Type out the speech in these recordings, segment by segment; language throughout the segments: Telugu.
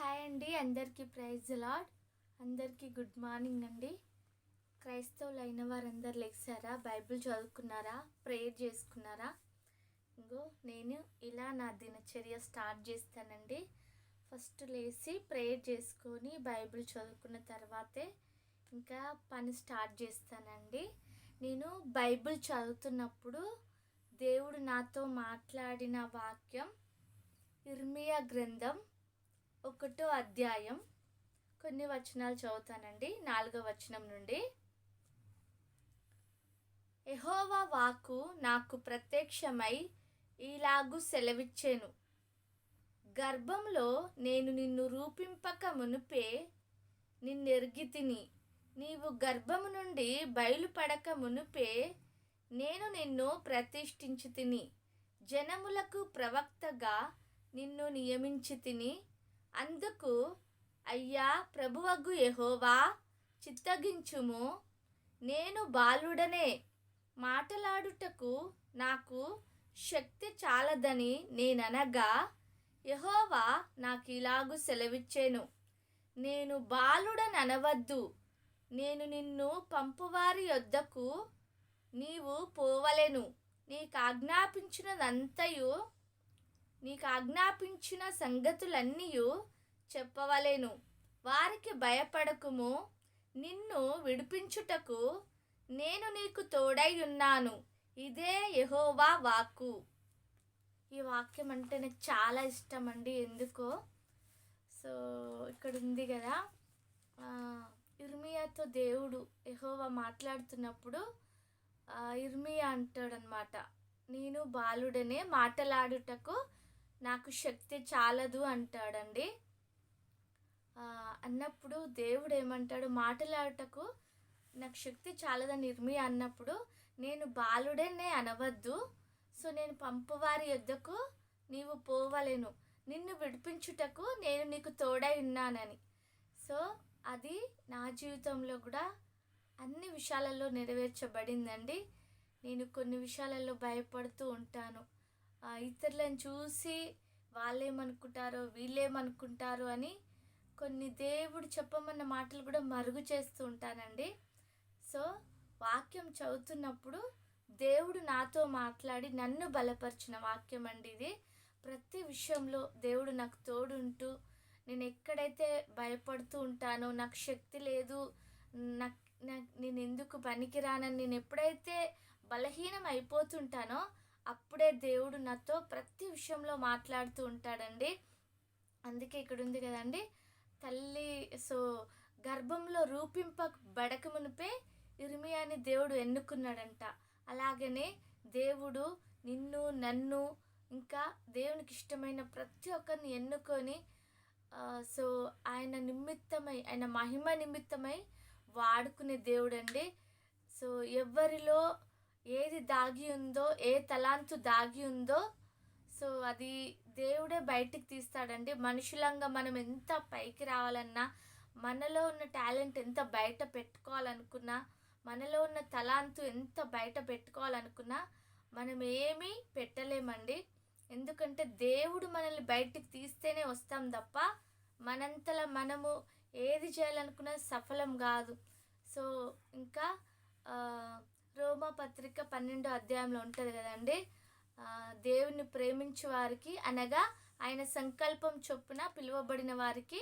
హాయ్ అండి అందరికీ ప్రైజ్ లాడ్ అందరికీ గుడ్ మార్నింగ్ అండి. క్రైస్తవులు అయిన వారందరు లెక్సారా బైబిల్ చదువుకున్నారా? ప్రేయర్ చేసుకున్నారా? ఇంకో నేను ఇలా నా దినచర్య స్టార్ట్ చేస్తానండి. ఫస్ట్ లేచి ప్రేయర్ చేసుకొని బైబిల్ చదువుకున్న తర్వాతే ఇంకా పని స్టార్ట్ చేస్తానండి. నేను బైబిల్ చదువుతున్నప్పుడు దేవుడు నాతో మాట్లాడిన వాక్యం ఇర్మియా గ్రంథం ఒకటో అధ్యాయం. కొన్ని వచనాలు చదువుతానండి. నాలుగో వచనం నుండి. ఎహోవా వాకు నాకు ప్రత్యక్షమై ఇలాగు సెలవిచ్చాను. గర్భంలో నేను నిన్ను రూపింపక మునుపే నిన్నెరిగి తిని నీవు గర్భము నుండి బయలుపడక మునుపే నేను నిన్ను ప్రతిష్ఠించి తిని జనములకు ప్రవక్తగా నిన్ను నియమించి తిని అందుకు అయ్యా ప్రభువగు ఎహోవా చిత్తగించుము. నేను బాలుడనే. మాటలాడుటకు నాకు శక్తి చాలదని నేననగా యహోవా నాకు ఇలాగు సెలవిచ్చాను. నేను బాలుడననవద్దు. నేను నిన్ను పంపువారి యొద్దకు నీవు పోవలేను. నీకు ఆజ్ఞాపించినదంతయు నీకు ఆజ్ఞాపించిన సంగతులన్నీ చెప్పవలెను. వారికి భయపడకుము. నిన్ను విడిపించుటకు నేను నీకు తోడై ఉన్నాను. ఇదే యహోవా వాక్కు. ఈ వాక్యం అంటే నాకు చాలా ఇష్టం అండి ఎందుకో? సో ఇక్కడ ఉంది కదా ఇర్మియాతో దేవుడు యహోవా మాట్లాడుతున్నప్పుడు ఇర్మియా అంటాడనమాట నేను బాలుడనే మాటలాడుటకు నాకు శక్తి చాలదు అంటాడండి. అన్నప్పుడు దేవుడు ఏమంటాడు? మాటలాడుటకు నాకు శక్తి చాలదని నిర్మి అన్నప్పుడు నేను బాలుడనే అనవద్దు. సో నేను పంపువారి యొద్దకు నీవు పోవలేను. నిన్ను విడిపించుటకు నేను నీకు తోడై ఉన్నానని. సో అది నా జీవితంలో కూడా అన్ని విషయాలలో నెరవేర్చబడిందండి. నేను కొన్ని విషయాలలో భయపడుతూ ఉంటాను. ఇతరులను చూసి వాళ్ళేమనుకుంటారో వీళ్ళేమనుకుంటారో అని కొన్ని దేవుడు చెప్పమన్న మాటలు కూడా మరుగు చేస్తూ ఉంటానండి. సో వాక్యం చదువుతున్నప్పుడు దేవుడు నాతో మాట్లాడి నన్ను బలపరిచిన వాక్యం అండి ఇది. ప్రతి విషయంలో దేవుడు నాకు తోడుంటూ నేను ఎక్కడైతే భయపడుతూ ఉంటానో నాకు శక్తి లేదు నాకు నాకు నేను ఎందుకు పనికిరానని నేను ఎప్పుడైతే బలహీనం అయిపోతుంటానో అప్పుడే దేవుడు నాతో ప్రతి విషయంలో మాట్లాడుతూ ఉంటాడండి. అందుకే ఇక్కడ ఉంది కదండి. తల్లి సో గర్భంలో రూపింప బడక మునిపే ఇర్మియాని దేవుడు ఎన్నుకున్నాడంట. అలాగనే దేవుడు నిన్ను నన్ను ఇంకా దేవునికి ఇష్టమైన ప్రతి ఒక్కరిని ఎన్నుకొని సో ఆయన నిమిత్తమై ఆయన మహిమ నిమిత్తమై వాడుకునే దేవుడు అండి సో ఎవరిలో ఏది దాగి ఉందో ఏ తలాంతు దాగి ఉందో సో అది దేవుడే బయటికి తీస్తాడండి. మనుషులంగా మనం ఎంత పైకి రావాలన్నా మనలో ఉన్న టాలెంట్ ఎంత బయట పెట్టుకోవాలనుకున్నా మనలో ఉన్న తలాంతు ఎంత బయట పెట్టుకోవాలనుకున్నా మనం ఏమీ పెట్టలేమండి. ఎందుకంటే దేవుడు మనల్ని బయటికి తీస్తేనే వస్తాం తప్ప మనంతలా మనము ఏది చేయాలనుకున్నా సఫలం కాదు. సో ఇంకా రోమా పత్రిక పన్నెండో అధ్యాయంలో ఉంటుంది కదండి? దేవుని ప్రేమించు వారికి అనగా ఆయన సంకల్పం చొప్పున పిలువబడిన వారికి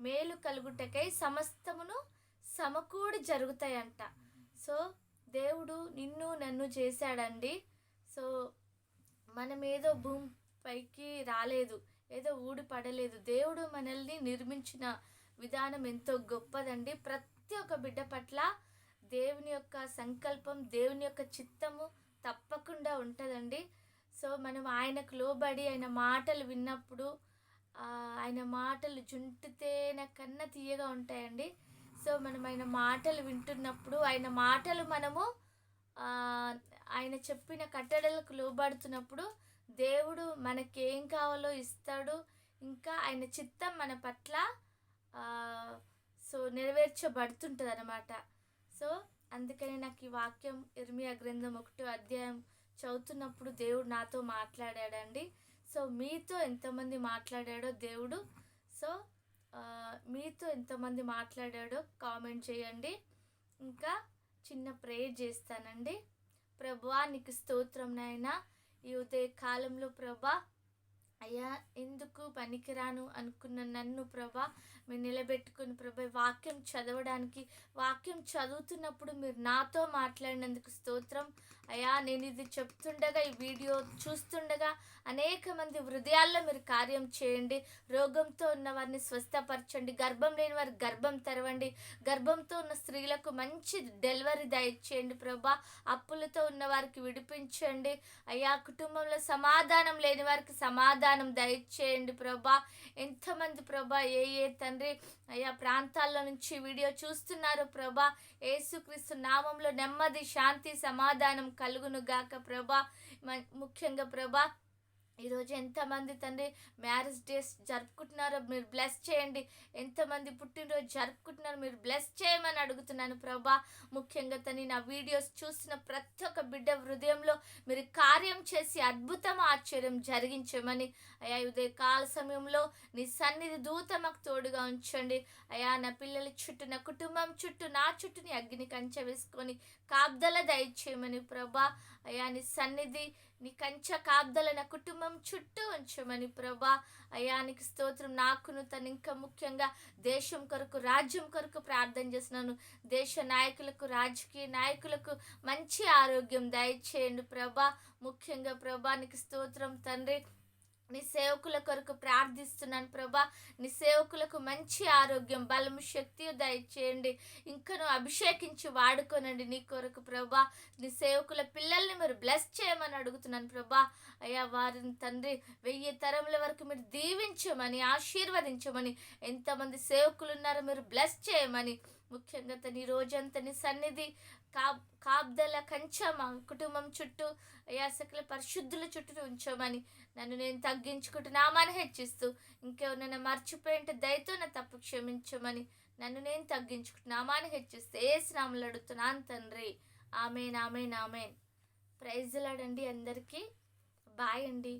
మేలు కలుగుటకై సమస్తమును సమకూడి జరుగుతాయంట. సో దేవుడు నిన్ను నన్ను చేశాడండి. సో మనం ఏదో భూమి పైకి రాలేదు ఏదో ఊడి పడలేదు. దేవుడు మనల్ని నిర్మించిన విధానం ఎంతో గొప్పదండి. ప్రతి ఒక్క బిడ్డ పట్ల దేవుని యొక్క సంకల్పం దేవుని యొక్క చిత్తము తప్పకుండా ఉంటుందండి. సో మనం ఆయనకు లోబడి ఆయన మాటలు విన్నప్పుడు ఆయన మాటలు జుంటితేన కన్నా తీయగా ఉంటాయండి. సో మనం ఆయన మాటలు వింటున్నప్పుడు ఆయన మాటలు మనము ఆయన చెప్పిన కట్టడలకు లోబడుతున్నప్పుడు దేవుడు మనకేం కావాలో ఇస్తాడు. ఇంకా ఆయన చిత్తం మన పట్ల సో నెరవేర్చబడుతుంటుంది అన్నమాట సో అందుకని నాకు ఈ వాక్యం ఇర్మియా గ్రంథం ఒకటో అధ్యాయం చదువుతున్నప్పుడు దేవుడు నాతో మాట్లాడాడండి. సో మీతో ఎంతమంది మాట్లాడాడో దేవుడు సో మీతో ఎంతమంది మాట్లాడాడో కామెంట్ చేయండి. ఇంకా చిన్న ప్రేయర్ చేస్తానండి. ప్రభా నీకు స్తోత్రం నాయన. ఈ ఉదయ కాలంలో ప్రభా అయ్యా ఎందుకు పనికిరాను అనుకున్న నన్ను ప్రభా మీరు నిలబెట్టుకుని ప్రభా వాక్యం చదవడానికి వాక్యం చదువుతున్నప్పుడు మీరు నాతో మాట్లాడినందుకు స్తోత్రం. అయ్యా నేను ఇది చెప్తుండగా ఈ వీడియో చూస్తుండగా అనేక మంది హృదయాల్లో మీరు కార్యం చేయండి. రోగంతో ఉన్న వారిని స్వస్థపరచండి. గర్భం లేని వారి గర్భం తెరవండి. గర్భంతో ఉన్న స్త్రీలకు మంచి డెలివరీ దయచేయండి ప్రభా. అప్పులతో ఉన్న వారికి విడిపించండి. అయ్యా కుటుంబంలో సమాధానం లేని వారికి సమాధానం దయచేయండి ప్రభా. ఎంతమంది ప్రభా ఏ ఏ తండ్రి అయ్యా ప్రాంతాల్లో నుంచి వీడియో చూస్తున్నారు ప్రభా. యేసుక్రీస్తు నామంలో నెమ్మది శాంతి సమాధానం కలుగును గాక ప్రభా. మ- ముఖ్యంగా ప్రభా ఈరోజు ఎంతమంది తండ్రి మ్యారేజ్ డేస్ జరుపుకుంటున్నారో మీరు బ్లెస్ చేయండి. ఎంతమంది పుట్టినరోజు జరుపుకుంటున్నారో మీరు బ్లెస్ చేయమని అడుగుతున్నాను ప్రభా. ముఖ్యంగా తని నా వీడియోస్ చూసిన ప్రతి ఒక్క బిడ్డ హృదయంలో మీరు కార్యం చేసి అద్భుతం ఆశ్చర్యం జరిగించమని. అయా ఉదయ కాల సమయంలో నీ సన్నిధి దూత మాకు తోడుగా ఉంచండి. అయా నా పిల్లల చుట్టూ నా కుటుంబం చుట్టూ నా చుట్టూని అగ్ని కంచె వేసుకొని కాబ్దల దయచేయమని ప్రభా. అయా నీ సన్నిధి నీ కంచె కాబ్దల నా కుటుంబం చుట్టూ ఉంచమని ప్రభా. అయానికి స్తోత్రం. నాకును తను ఇంకా ముఖ్యంగా దేశం కొరకు రాజ్యం కొరకు ప్రార్థన చేస్తున్నాను. దేశ నాయకులకు రాజకీయ నాయకులకు మంచి ఆరోగ్యం దయచేయండి ప్రభా. ముఖ్యంగా ప్రభానికి స్తోత్రం తండ్రి. నీ సేవకుల కొరకు ప్రార్థిస్తున్నాను ప్రభా. నీ సేవకులకు మంచి ఆరోగ్యం బలము శక్తి దయచేయండి. ఇంకను అభిషేకించి వాడుకోనండి నీ కొరకు ప్రభా. నీ సేవకుల పిల్లల్ని మీరు బ్లెస్ చేయమని అడుగుతున్నాను ప్రభా. అయ్యా వారిని తండ్రి వెయ్యి తరముల వరకు మీరు దీవించమని ఆశీర్వదించమని ఎంతమంది సేవకులు ఉన్నారో మీరు బ్లెస్ చేయమని ముఖ్యంగా తని రోజంతని రోజంతా నీ సన్నిధి కాబ్ కాబ్దల కంచె మా కుటుంబం చుట్టూ యాసకుల పరిశుద్ధుల చుట్టూ ఉంచమని నన్ను నేను తగ్గించుకుంటున్నామని హెచ్చిస్తూ ఇంకెవరైనా మర్చిపోయింటే దయతో నా తప్పు క్షమించమని నన్ను నేను తగ్గించుకుంటున్నామని హెచ్చిస్తే ఏ స్నాములు అడుగుతున్నాను తండ్రి. Amen amen amen. ప్రైజ్లాడండి అందరికీ. బాయ్ అండి.